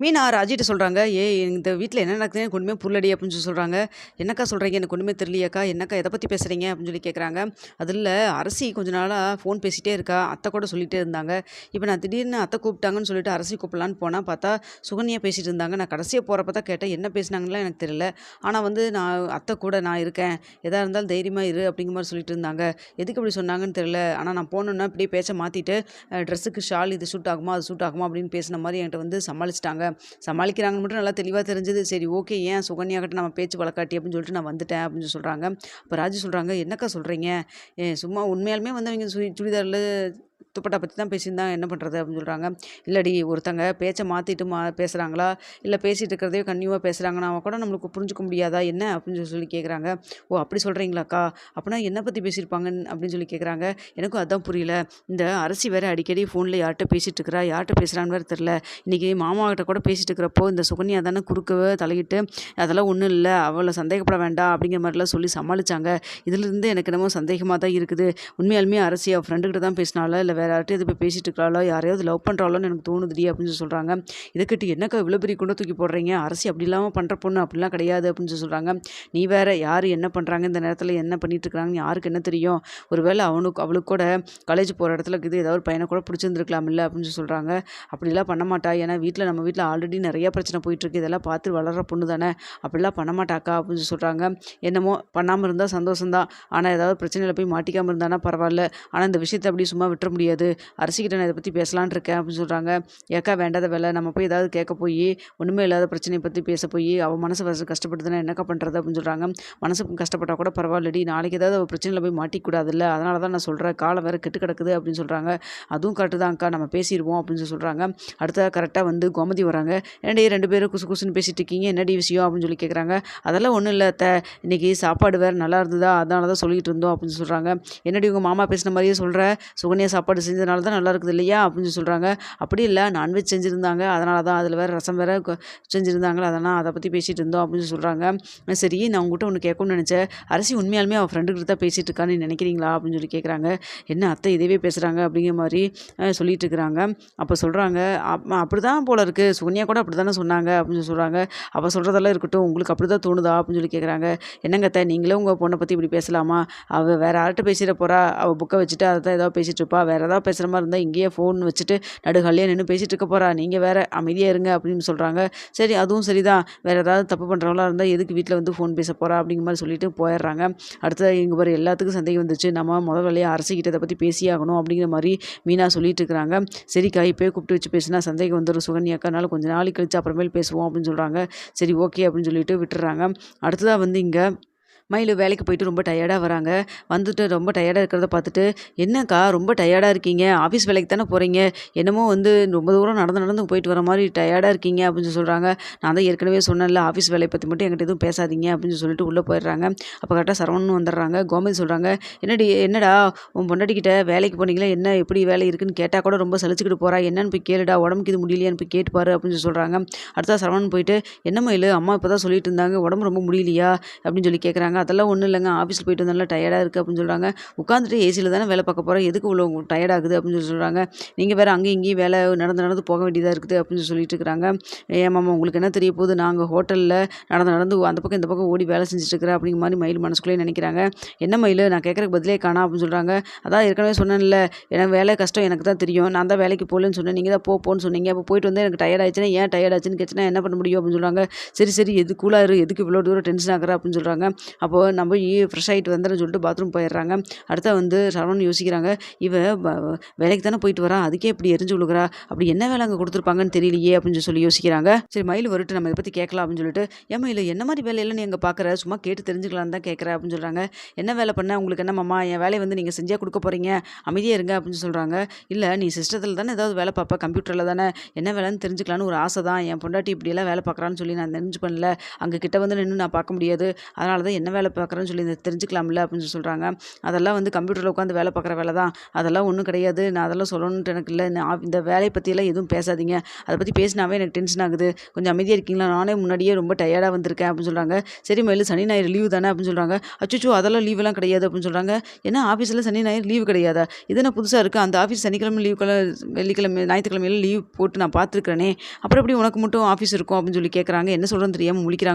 மீனா ராஜிட்ட சொல்கிறாங்க ஏ இந்த வீட்டில் என்ன நடக்குதுன்னு எனக்கு ஒன்றுமே புரியலடி" அப்படின்னு சொல்லி சொல்கிறாங்க "என்னக்கா சொல்கிறீங்க எனக்கு ஒன்றுமே தெரியலையேக்கா. என்னக்கா எதை பற்றி பேசுறீங்க?" அப்படின்னு சொல்லி கேட்குறாங்க. அதில் அரசி கொஞ்ச நாளாக ஃபோன் பேசிகிட்டே இருக்கா. அத்தை கூட சொல்லிகிட்டே இருந்தாங்க. இப்போ நான் திடீர்னு அத்தை கூப்பிட்டாங்கன்னு சொல்லிட்டு அரசி கூப்பிடலான்னு போனால் பார்த்தா, சுகன்யா பேசிகிட்டு இருந்தாங்க. நான் கடைசியாக போகிறப்ப தான் கேட்டேன். என்ன பேசுனாங்கன்னுலாம் எனக்கு தெரியல. ஆனால் வந்து நான் அத்தை கூட நான் இருக்கேன். எதாக இருந்தாலும் தைரியமாக இரு அப்படிங்கிற மாதிரி சொல்லிட்டு இருந்தாங்க. எதுக்கு இப்படி சொன்னாங்கன்னு தெரியல. ஆனால் நான் போனோன்னா அப்படியே பேச மாற்றிட்டு ட்ரெஸ்ஸுக்கு ஷால் இது சூட் ஆகுமா? அது சூட் ஆகுமா? அப்படின்னு பேசின மாதிரி என்கிட்ட வந்து சமாளிச்சிட்டாங்க சமாளிக்கிறாங்கன்னு மட்டும் நல்லா தெளிவாக தெரிஞ்சது. சரி ஓகே. ஏன் சுகன்யாகிட்ட நம்ம பேச்சு வழக்காட்டி அப்படின்னு சொல்லிட்டு நான் வந்துட்டேன் அப்படின்னு சொல்கிறாங்க இப்போ ராஜு சொல்கிறாங்க "என்னக்கா சொல்கிறீங்க ஏன் சும்மா உண்மையாலுமே வந்து அவங்க சு சுடிதாரில் துப்பட்டா பற்றி தான் பேசியிருந்தாங்க. என்ன பண்ணுறது அப்படின்னு சொல்கிறாங்க "இல்லடி ஒருத்தங்க பேச்சை மாற்றிட்டு மா பேசுகிறாங்களா இல்லை பேசிகிட்டு இருக்கிறதே கன்டினியூவா பேசுகிறாங்கன்னா கூட நம்மளுக்கு புரிஞ்சுக்க முடியாதா என்ன?" அப்படின்னு சொல்லி கேட்குறாங்க. "ஓ! அப்படி சொல்கிறீங்களாக்கா அப்படின்னா என்ன பற்றி பேசியிருப்பாங்கன்னு?" அப்படின்னு சொல்லி கேட்குறாங்க. எனக்கும் அதான் புரியல. இந்த அரசி வேறு அடிக்கடி ஃபோனில் யார்கிட்ட பேசிட்டு இருக்கிறா? யார்கிட்ட பேசுகிறான்னு வேறு தெரில இன்றைக்கி மாமாகிட்ட கூட பேசிகிட்டு இருக்கிறப்போ, இந்த சுகன்யா தானே குறுக்கவே தலையிட்டு, "அதெல்லாம் ஒன்றும் இல்லை அவளை சந்தேகப்பட வேண்டாம்." அப்படிங்கிற மாதிரிலாம் சொல்லி சமாளிச்சாங்க. இதுலருந்து எனக்கு என்னமோ சந்தேகமாக தான் இருக்குது. உண்மையாலுமே அரசி அவள் ஃப்ரெண்டுக்கிட்ட தான் பேசினாளா? இல்லை வேற இது போய் பேசிட்டு இருக்கிறாளா? யாரையாவது லவ் பண்ணுறாளோன்னு எனக்கு தோணுதுடி அப்படின்னு சொல்லி சொல்கிறாங்க இத "என்னக்கா இவ்வளோ பெரிய குண்டை தூக்கி போடுறீங்க? அரசு அப்படி இல்லாமல் பண்ணுற பொண்ணு. அப்படிலாம் கிடையாது." அப்படின்னு சொல்லி சொல்கிறாங்க "நீ வேற யார் என்ன பண்ணுறாங்க இந்த நேரத்தில் என்ன பண்ணிட்டு இருக்கிறாங்கன்னு யாருக்கு என்ன தெரியும்? ஒருவேளை அவனுக்கு அவளுக்கு கூட காலேஜ் போகிற இடத்துல இது ஏதாவது ஒரு பையனை கூட பிடிச்சிருந்துருக்கலாம் இல்லை அப்படின்னு சொல்லி சொல்கிறாங்க "அப்படிலாம் பண்ண மாட்டா. ஏன்னா வீட்டில் நம்ம வீட்டில் ஆல்ரெடி நிறையா பிரச்சனை போயிட்டுருக்கு. இதெல்லாம் பார்த்து வளர்கிற பொண்ணு தானே. அப்படிலாம் பண்ண மாட்டாக்கா." அப்படின்னு சொல்லி "என்னமோ பண்ணாமல் இருந்தால் சந்தோஷம்தான் ஆனால் ஏதாவது பிரச்சனையில் போய் மாட்டிக்காமல் இருந்தானா பரவாயில்ல ஆனால் இந்த விஷயத்த அப்படியே சும்மா விட்டுற முடியாது. அரசிகிட்ட நான் இதை பற்றி பேசலான்னு இருக்கேன்." அப்படின்னு சொல்கிறாங்க "ஏக்கா வேண்டாத வேலை நம்ம போய் ஏதாவது கேட்க போய் ஒன்றுமே இல்லாத பிரச்சனையை பற்றி பேச போய் அவ மனசு ஃபர்ஸ்ட்டு கஷ்டப்படுதுன்னா என்னக்கா பண்ணுறது அப்படின்னு சொல்கிறாங்க "மனசு கஷ்டப்பட்டால் கூட பரவாயில்லடி. நாளைக்கு ஏதாவது அவள் பிரச்சனையில் போய் மாட்டிக்கூடாதுல்ல அதனால தான் நான் சொல்கிறேன் காலம் வேறு கெட்டு கிடக்குது." அப்படின்னு சொல்கிறாங்க "அதுவும் கரெக்ட்டு தான்க்கா. நம்ம பேசிடுவோம் அப்படின்னு சொல்கிறாங்க சொல்றாங்க. கரெக்டாக வந்து கோமதி வராங்க. "என்னடி ரெண்டு பேரும் குசு குசுன்னு பேசிட்டு இருக்கீங்க. என்னடி விஷயம்?" அப்படின்னு சொல்லி கேட்குறாங்க. "அதெல்லாம் ஒன்றும் இல்லை த இன்னைக்கு சாப்பாடு வேறு நல்லா இருந்ததா, அதனால தான் சொல்லிட்டு இருந்தோம்." அப்படின்னு சொல்கிறாங்க "என்னடி உங்கள் மாமா பேசின மாதிரியே சொல்கிற சுகன்யா சாப்பாடு செஞ்சதுனால தான் நல்லா இருக்குது இல்லையா?" அப்படின்னு சொல்கிறாங்க "அப்படி இல்லை நான்வெஜ் செஞ்சிருந்தாங்க. அதனால தான். அதில் வேறு ரசம் வேறு கொ அதெல்லாம் அதை பற்றி பேசிகிட்டு இருந்தோம்." அப்படின்னு சொல்கிறாங்க "சரி நான் உங்கள்கிட்ட ஒன்று கேட்கணும்னு நினச்சேன் அரசி உண்மையாலுமே அவள் ஃப்ரெண்டுக்கிட்ட தான் பேசிகிட்டு இருக்கான்னு நினைக்கிறீங்களா அப்படின்னு சொல்லி கேட்குறாங்க. "என்ன அத்தை இதவே பேசுகிறாங்க அப்படிங்கிற மாதிரி சொல்லிட்டு இருக்கிறாங்க. அப்போ சொல்கிறாங்க "அப் அப்படிதான் போல இருக்குது சுகன்யா கூட அப்படி தானே சொன்னாங்க." அப்படின்னு சொல்கிறாங்க அவள் சொல்கிறதெல்லாம் இருக்கட்டும். உங்களுக்கு அப்படி தான் தோணுதா?" அப்படின்னு சொல்லி கேட்குறாங்க. "என்னங்க அத்தை நீங்களே உங்கள் பொண்ணை பற்றி இப்படி பேசலாமா? அவள் வேறு யார்கிட்ட பேசிற போறா? அவள் புக்கை வச்சுட்டு அதை தான் ஏதாவது பேசிகிட்டு இருப்பா. வேறு ஏதாவது பேசுற மாதிரி இருந்தால் இங்கேயே ஃபோன் வச்சுட்டு நடுஹால்லேயே நின்று பேசிட்டு இருக்க போகிறா நீங்கள் வேறு அமைதியாக இருங்க." அப்படின்னு சொல்கிறாங்க "சரி அதுவும் சரிதான். வேறு ஏதாவது தப்பு பண்ணுறவங்களா இருந்தால் எதுக்கு வீட்டில் வந்து ஃபோன் பேச போகிறா அப்படிங்கிற மாதிரி சொல்லிட்டு போயிடுறாங்க. அடுத்தது இங்கே பாரு எல்லாத்துக்கும் சந்தேகம் வந்துச்சு. நம்ம மொத வேலையா இதை பற்றி பேசியாகணும் அப்படிங்கிற மாதிரி மீனா சொல்லிட்டு இருக்கிறாங்க. "சரிக்கா இப்போயே கூப்பிட்டு வச்சு பேசினா சந்தேகம் வந்துடும் சுகன்யாக்கு. கொஞ்சம் நாளைக்கு கழிச்சு அப்புறமேல் பேசுவோம்." அப்படின்னு சொல்கிறாங்க சரி ஓகே அப்படின்னு சொல்லிட்டு விட்டுறாங்க அடுத்ததாக வந்து இங்கே மயில் வேலைக்கு போயிட்டு ரொம்ப டயர்டாக வராங்க. வந்துட்டு ரொம்ப டயர்டாக இருக்கிறத பார்த்துட்டு, "என்னக்கா ரொம்ப டயர்டாக இருக்கீங்க? ஆஃபீஸ் வேலைக்கு தானே போகிறீங்க என்னமோ வந்து ரொம்ப தூரம் நடந்து நடந்து போயிட்டு வர மாதிரி டயர்டாக இருக்கீங்க." அப்படின்னு சொல்கிறாங்க "நான் தான் ஏற்கனவே சொன்னேன்ல, ஆஃபீஸ் வேலையை பற்றி மட்டும் என்கிட்ட எதுவும் பேசாதீங்க." அப்படின்னு சொல்லிட்டு உள்ளே போயிடுறாங்க. அப்போ கரெக்டாக சரவணன் வந்துடுறாங்க. கோமதி சொல்கிறாங்க "என்னடி என்னடா உன் பொண்டாட்டிக்கிட்ட வேலைக்கு போனீங்களா? என்ன எப்படி வேலை இருக்குன்னு கேட்டால் கூட ரொம்ப சலிச்சுக்கிட்டு போகிறா என்னன்னு போய் கேளுடா. உடம்புக்கு இது முடியலையான்னு போய் கேட்டு பாரு." அப்படின்னு சொல்கிறாங்க அடுத்தா சரவணன் போயிட்டு, "என்ன மயில் அம்மா இப்போ தான் சொல்லிட்டு இருந்தாங்க. உடம்பு ரொம்ப முடியலையா?" அப்படின்னு சொல்லி கேட்குறாங்க. "அதெல்லாம் ஒன்றும் இல்லைங்க ஆஃபீஸில் போயிட்டு வந்தாலும் டயர்டாக இருக்கு." அப்படின்னு சொல்கிறாங்க "உட்காந்துட்டு ஏசியில் தானே வேலை பார்க்க போகிறோம் எதுக்கு இவ்வளோ டயர்ட் ஆகுது?" அப்படின்னு சொல்லி சொல்கிறாங்க நீங்கள் வேறு அங்கேயும் இங்கேயும் வேலை நடந்து நடந்து போக வேண்டியதாக இருக்குது." அப்படின்னு சொல்லி சொல்லிட்டு இருக்கிறாங்க. "ஏன் மாமா உங்களுக்கு என்ன தெரிய போகுது? நாங்கள் ஹோட்டலில் நடந்து நடந்து அந்த பக்கம் இந்த பக்கம் ஓடி வேலை செஞ்சுட்டு இருக்கிறேன்." அப்படிங்கிற மாதிரி மயில் மனசுக்குள்ளேயே நினைக்கிறாங்க "என்ன மயில் நான் கேட்குறக்கு பதிலே காணா அப்படின்னு சொல்கிறாங்க "அதான் ஏற்கனவே சொன்னேன்ல, எனக்கு வேலை கஷ்டம் எனக்கு தான் தெரியும். நான் தான் வேலைக்கு போகலன்னு சொன்னேன். நீங்கள் தான் போ போன்னு சொன்னீங்க. அப்போ போயிட்டு வந்து எனக்கு டயர்ட் ஆயிடுச்சுன்னா, ஏன் டயர்ட் ஆச்சுன்னு என்ன பண்ண முடியும்?" அப்படின்னு சொல்கிறாங்க "சரி சரி எது கூலாக இரு. எதுக்கு இவ்வளோ தூரம் டென்ஷன் ஆகுற?" அப்படின்னு சொல்கிறாங்க அப்போ நம்ம போய் ஃப்ரெஷ் ஆகிட்டு வந்துடுறேன்னு சொல்லிட்டு பாத்ரூம் போயிடுறாங்க. அடுத்த வந்து சரவணன் யோசிக்கிறாங்க, "இவ வேலைக்கு தானே போயிட்டு வரான் அதுக்கே இப்படி எரிஞ்சு விழுகிறா அப்படி என்ன வேலை அங்கே கொடுத்துருப்பாங்கன்னு தெரியலையே." அப்படின்னு சொல்லி யோசிக்கிறாங்க. சரி மயில் வருட்டு நம்ம இதை பற்றி கேட்கலாம் அப்படின்னு சொல்லிட்டு, ஏமா இல்லை என்ன மாதிரி வேலையெல்லாம் நீ அங்க பார்க்குற? சும்மா கேட்டு தெரிஞ்சுக்கலான்னு தான் கேட்குற அப்படின்னு சொல்கிறாங்க "என்ன வேலை பண்ண? உங்களுக்கு என்னம்மா என் வேலையை வந்து நீங்கள் செஞ்சே கொடுக்க போகிறீங்க அமைதியாக இருங்க." அப்படின்னு சொல்கிறாங்க இல்லை நீ சிஸ்டத்தில் தானே ஏதாவது வேலை பார்ப்ப. கம்ப்யூட்டரில் தானே. என்ன வேலைன்னு தெரிஞ்சுக்கலான்னு ஒரு ஆசை தான். என் பொண்டாட்டி இப்படியெல்லாம் வேலை பார்க்குறான்னு சொல்லி நான் தெரிஞ்சு பண்ணல அங்கே கிட்ட வந்து நின்று நான் பார்க்க முடியாது. அதனால தான் என்ன வேலை பார்க்குறேன்னு சொல்லி இந்த தெரிஞ்சுக்கலாம்ல அப்படின்னு சொல்லி சொல்கிறாங்க அதெல்லாம் வந்து கம்ப்யூட்டரில் உட்காந்து வேலை பார்க்குற வேலை தான். அதெல்லாம் ஒன்றும் கிடையாது. நான் அதெல்லாம் சொல்லணுன்ட்டு எனக்கு இல்லை. நான் இந்த வேலையை பற்றியெல்லாம் எதுவும் பேசாதீங்க. அதை பற்றி பேசினாவே எனக்கு டென்ஷன் ஆகுது. கொஞ்சம் அமைதியாக இருக்கீங்களா? நானே முன்னாடியே ரொம்ப டயர்டாக வந்திருக்கேன் அப்படின்னு சொல்கிறாங்க சரி மயில் சனி ஞாயிறு லீவு தானே அப்படின்னு சொல்கிறாங்க அச்சோ அதெல்லாம் லீவெல்லாம் கிடையாது அப்படின்னு சொல்கிறாங்க ஏன்னா ஆஃபீஸில் சனி ஞாயிறு லீவு கிடையாதா? இது நான் புதுசாக இருக்குது அந்த ஆஃபீஸ் சனிக்கிழமை லீவ் வெள்ளிக்கிழமை ஞாயிற்றுக்கிழமையில லீவ் போட்டு நான் பார்த்துருக்கேனே அப்புறம் எப்படி உனக்கு மட்டும் ஆஃபீஸ் இருக்கும் அப்படின்னு சொல்லி கேட்குறாங்க என்ன சொல்கிறேன்னு தெரியாமல் முழிக்கிறாங்க.